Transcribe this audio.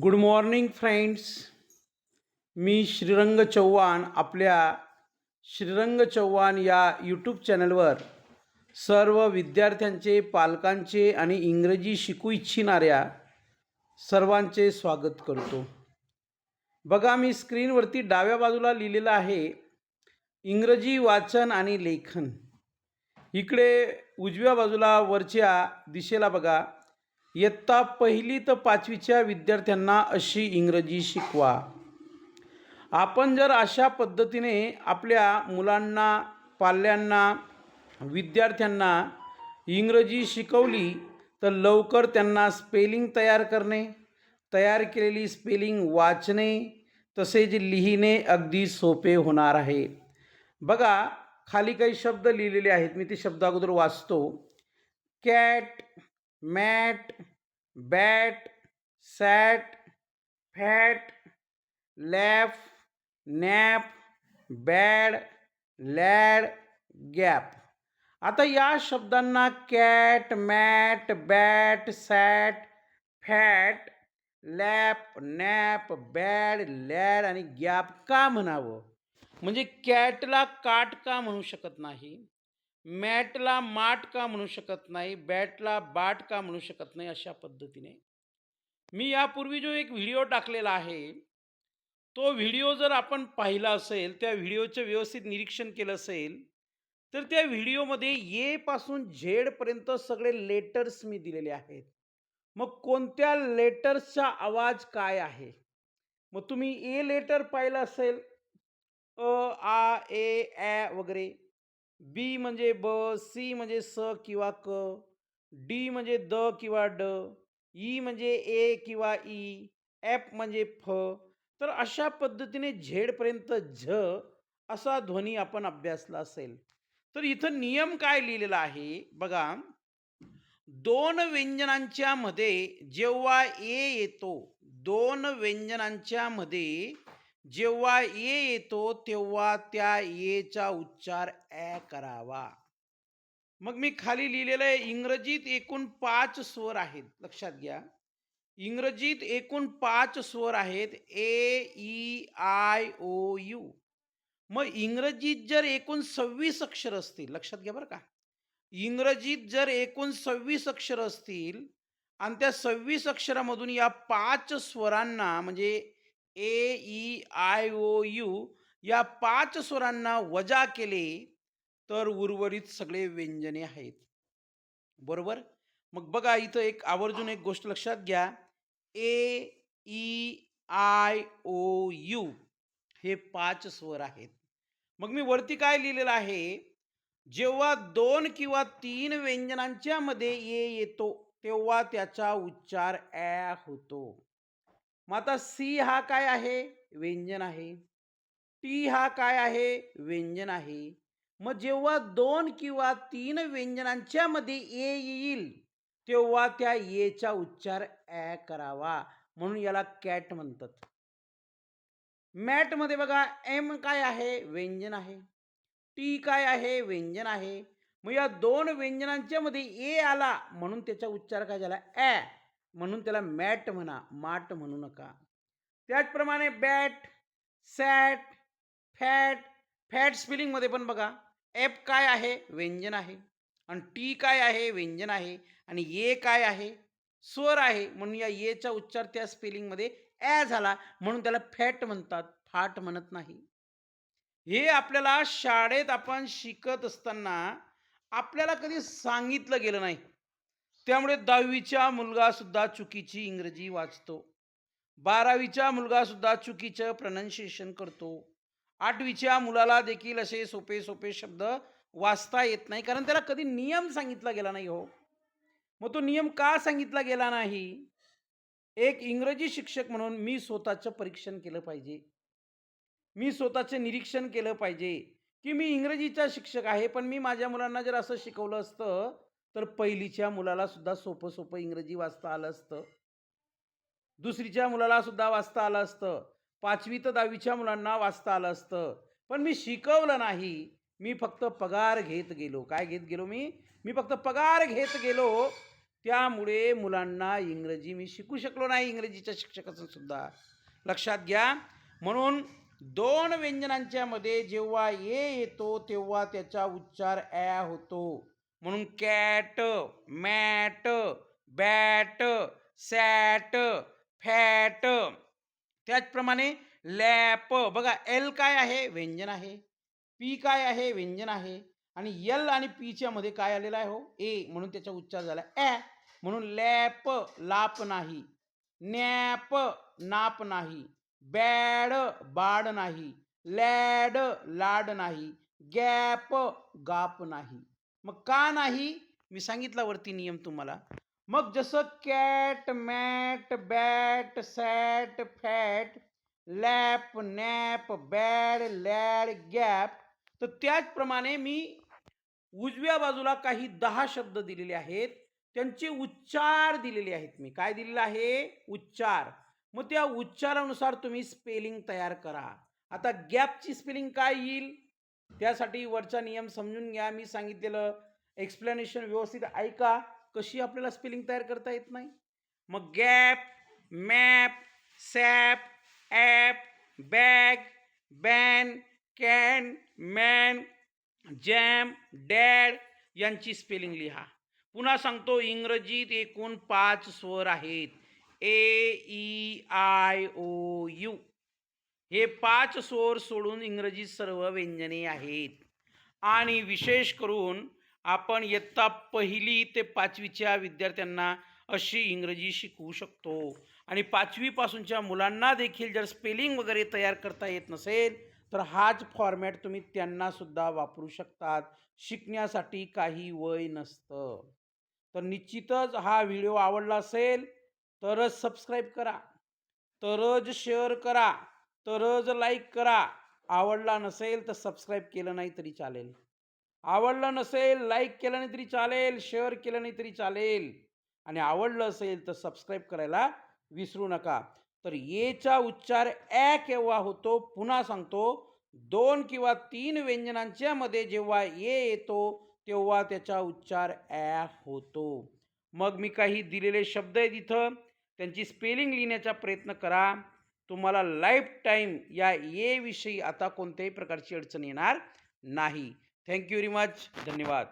Good morning friends मी श्रीरंग चव्हाण आपल्या श्रीरंग चव्हाण या यूट्यूब चॅनलवर सर्व विद्यार्थ्यांचे पालकांचे आणि इंग्रजी शिकू इच्छिणाऱ्या सर्वांचे स्वागत करतो. बघा मी स्क्रीनवरती डाव्या बाजूला लिहिलेलं आहे इंग्रजी वाचन आणि लेखन. इकडे उजव्या बाजूला वरच्या दिशेला बघा. इयत्ता पहिली तर पाचवीच्या विद्यार्थ्यांना अशी इंग्रजी शिकवा. आपण जर अशा पद्धतीने आपल्या मुलांना पाल्यांना विद्यार्थ्यांना इंग्रजी शिकवली तर लवकर त्यांना स्पेलिंग तयार करणे तयार केलेली स्पेलिंग वाचणे तसेच लिहिणे अगदी सोपे होणार आहे. बघा खाली काही शब्द लिहिलेले आहेत मी ते शब्द अगोदर वाचतो. Cat mat bat sat fat lap nap bad lad gap. आता या शब्दांना cat mat bat sat fat lap nap bad lad आणि गॅप का म्हणावं? म्हणजे कॅटला काट का म्हणू शकत नाही? मॅटला माट का म्हणू शकत नाही बॅटला बाट का म्हणू शकत नाही अशा पद्धतीने. मी यापूर्वी जो एक व्हिडिओ टाकलेला आहे तो व्हिडिओ जर आपण पाहिला असेल त्या व्हिडिओचं व्यवस्थित निरीक्षण केलं असेल तर त्या व्हिडिओमध्ये ए पासून झेडपर्यंत सगळे लेटर्स मी दिलेले आहेत. मग कोणत्या लेटर्सचा आवाज काय आहे? मग तुम्ही ए लेटर पाहिलं असेल अ आ ए ॲ वगैरे बी म्हणजे ब सी म्हणजे स किंवा क डी म्हणजे द किंवा ड ई म्हणजे ए किंवा ई एफ म्हणजे फ. तर अशा पद्धतीने झेडपर्यंत झ असा ध्वनी आपण अभ्यासला असेल. तर इथं नियम काय लिहिलेला आहे? बघा. दोन व्यंजनांच्या मध्ये जेव्हा ए येतो दोन व्यंजनांच्या मध्ये जेव्हा ए येतो तेव्हा त्या येचा उच्चार ॲ करावा. मग मी खाली लिहिलेलं आहे इंग्रजीत एकूण पाच स्वर आहेत. लक्षात घ्या. इंग्रजीत एकूण पाच स्वर आहेत A E I O U. मग इंग्रजीत जर एकूण सव्वीस अक्षर असतील लक्षात घ्या बरं का. इंग्रजीत जर एकूण सव्वीस अक्षर असतील आणि त्या सव्वीस अक्षरामधून या पाच स्वरांना म्हणजे A E I O U या पाच स्वरांना वजा केले तर उर्वरित सगळे व्यंजने आहेत. बरोबर? मग बघा इथं एक आवर्जून एक गोष्ट लक्षात घ्या. A E I O U हे पाच स्वर आहेत. मग मी वरती काय लिहिलेलं आहे? जेव्हा दोन किंवा तीन व्यंजनांच्या मध्ये ए येतो तेव्हा त्याचा उच्चार ॲ होतो. मग आता सी हा काय आहे? व्यंजन आहे. टी हा काय आहे? व्यंजन आहे. मग जेव्हा दोन किंवा तीन व्यंजनांच्या मध्ये ए येईल तेव्हा त्या एचा उच्चार ॲ करावा म्हणून याला कॅट म्हणतात. मॅटमध्ये बघा एम काय आहे? व्यंजन आहे. टी काय आहे? व्यंजन आहे. मग या दोन व्यंजनांच्या मध्ये ए आला म्हणून त्याचा उच्चार काय झाला? ॲ म्हणून त्याला मॅट म्हणा माट म्हणू नका. त्याचप्रमाणे बॅट सॅट फॅट फॅट स्पेलिंगमध्ये पण बघा एफ काय आहे? व्यंजन आहे. आणि टी काय आहे? व्यंजन आहे. आणि ए काय आहे? स्वर आहे. म्हणून या एचा उच्चार त्या स्पेलिंगमध्ये ॲ झाला. म्हणून त्याला फॅट म्हणतात. फाट म्हणत नाही. हे आपल्याला शाळेत आपण शिकत असताना आपल्याला कधी सांगितलं गेलं नाही. त्यामुळे दहावीचा मुलगासुद्धा चुकीची इंग्रजी वाचतो. बारावीचा मुलगासुद्धा चुकीचं प्रनन्शिएशन करतो. आठवीच्या मुलाला देखील असे सोपे सोपे शब्द वाचता येत नाही. कारण त्याला कधी नियम सांगितला गेला नाही हो. मग तो नियम का सांगितला गेला नाही? एक इंग्रजी शिक्षक म्हणून मी स्वतःचं परीक्षण केलं पाहिजे. मी स्वतःचे निरीक्षण केलं पाहिजे. की मी इंग्रजीचा शिक्षक आहे पण मी माझ्या मुलांना जर असं शिकवलं असतं तर पहिलीच्या मुलाला सुद्धा सोपं सोपं इंग्रजी वाचता आलं असतं. दुसरीच्या मुलाला सुद्धा वाचता आलं असतं. पाचवी तर दहावीच्या मुलांना वाचता आलं असतं. पण मी शिकवलं नाही. मी फक्त पगार घेत गेलो. काय घेत गेलो मी? मी फक्त पगार घेत गेलो. त्यामुळे मुलांना इंग्रजी मी शिकू शकलो नाही इंग्रजीच्या शिक्षकाचं सुद्धा. लक्षात घ्या. म्हणून दोन व्यंजनांच्या मध्ये जेव्हा ए येतो तेव्हा त्याचा उच्चार ॲ होतो. म्हणून cat mat bat sat fat. त्याचप्रमाणे लॅप. बघा एल काय आहे? व्यंजन आहे. पी काय आहे? व्यंजन आहे. आणि यल आणि पीच्या मध्ये काय आलेलं आहे हो? ए. म्हणून त्याचा उच्चार झाला ॲ. म्हणून लॅप लाप नाही. नॅप नाप नाही. बॅड बाड नाही. लॅड लाड नाही. गॅप गाप नाही. मग का नाही? मी सांगितला वरती नियम तुम्हाला. मग जसं cat mat bat sat fat lap nap bad lad gap तर त्याचप्रमाणे मी उजव्या बाजूला काही दहा शब्द दिलेले आहेत. त्यांचे उच्चार दिलेले आहेत मी. काय दिलेलं आहे? उच्चार. मग त्या उच्चारानुसार तुम्ही स्पेलिंग तयार करा. आता गॅपची स्पेलिंग काय येईल? त्यासाठी वरचा नियम समजून घ्या. मी सांगितलेलं एक्सप्लेनेशन व्यवस्थित ऐका. कशी आपल्याला स्पेलिंग तयार करता येत नाही? मग gap map sap app bag ban can man jam dad यांची स्पेलिंग लिहा. पुन्हा सांगतो इंग्रजीत एकूण पाच स्वर आहेत. A E I O U हे पाच स्वर सोडून इंग्रजी सर्व व्यंजने आहेत. आणि विशेष करून आपण इयत्ता पहिली ते पाचवीच्या विद्यार्थ्यांना अशी इंग्रजी शिकवू शकतो. आणि पाचवीपासूनच्या मुलांना देखील जर स्पेलिंग वगैरे तयार करता येत नसेल तर हाच फॉर्मॅट तुम्ही त्यांनासुद्धा वापरू शकतात. शिकण्यासाठी काही वय नसतं. तर निश्चितच हा व्हिडिओ आवडला असेल तरच सबस्क्राईब करा. तरच शेअर करा. तर जर लाईक करा. आवडला नसेल तर सबस्क्राईब केलं नाही तरी चालेल. आवडलं नसेल लाईक केलं नाही तरी चालेल शेअर केलं नाही तरी चालेल. आणि आवडलं असेल तर सबस्क्राईब करायला विसरू नका. तर येचा उच्चार ॲ केव्हा होतो? पुन्हा सांगतो. दोन किंवा तीन व्यंजनांच्या मध्ये जेव्हा ये येतो तेव्हा त्याचा उच्चार ॲ होतो. मग मी काही दिलेले शब्द आहेत इथं. त्यांची स्पेलिंग लिहिण्याचा प्रयत्न करा. तुम्हाला लाईफ टाईम या एविषयी विषयी आता कोणत्याही प्रकारची अडचण येणार नाही. थँक्यू व्हेरी मच धन्यवाद.